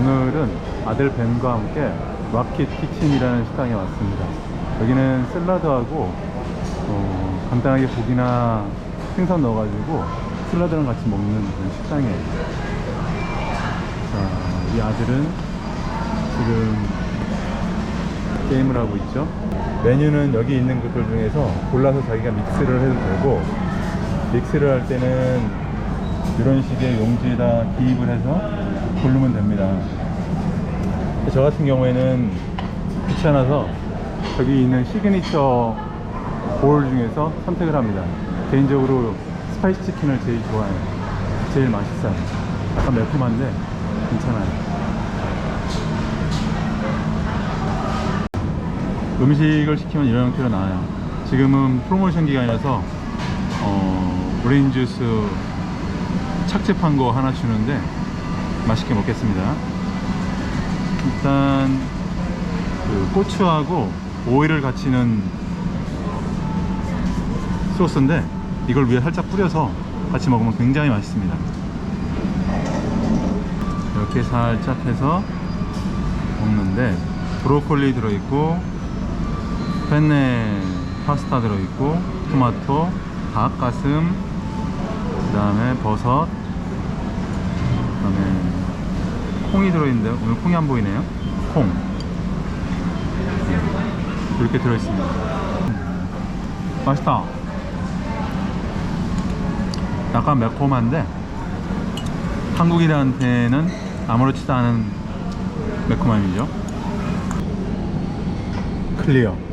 오늘은 아들 벤과 함께 락킷 키친이라는 식당에 왔습니다. 여기는 샐러드하고 어, 간단하게 고기나 생선 넣어가지고 샐러드랑 같이 먹는 그런 식당이에요. 자, 이 아들은 지금 게임을 하고 있죠. 메뉴는 여기 있는 것들 중에서 골라서 자기가 믹스를 해도 되고 믹스를 할 때는 이런 식의 용지에다 기입을 해서 고르면 됩니다. 저 같은 경우에는 귀찮아서 저기 있는 시그니처 볼 중에서 선택을 합니다. 개인적으로 스파이시 치킨을 제일 좋아해요. 제일 맛있어요. 약간 매콤한데 괜찮아요. 음식을 시키면 이런 형태로 나와요. 지금은 프로모션 기간이라서 어, 오렌지 주스 착즙한 거 하나 주는데 맛있게 먹겠습니다. 일단 그 고추하고 오일을 같이 넣은 소스인데 이걸 위에 살짝 뿌려서 같이 먹으면 굉장히 맛있습니다. 이렇게 살짝 해서 먹는데 브로콜리 들어있고 펜네 파스타 들어있고 토마토, 닭가슴 그 다음에 버섯 그 다음에 콩이 들어있는데 오늘 콩이 안 보이네요. 콩. 네, 이렇게 들어있습니다. 맛있다. 약간 매콤한데 한국인한테는 아무렇지도 않은 매콤함이죠. 클리어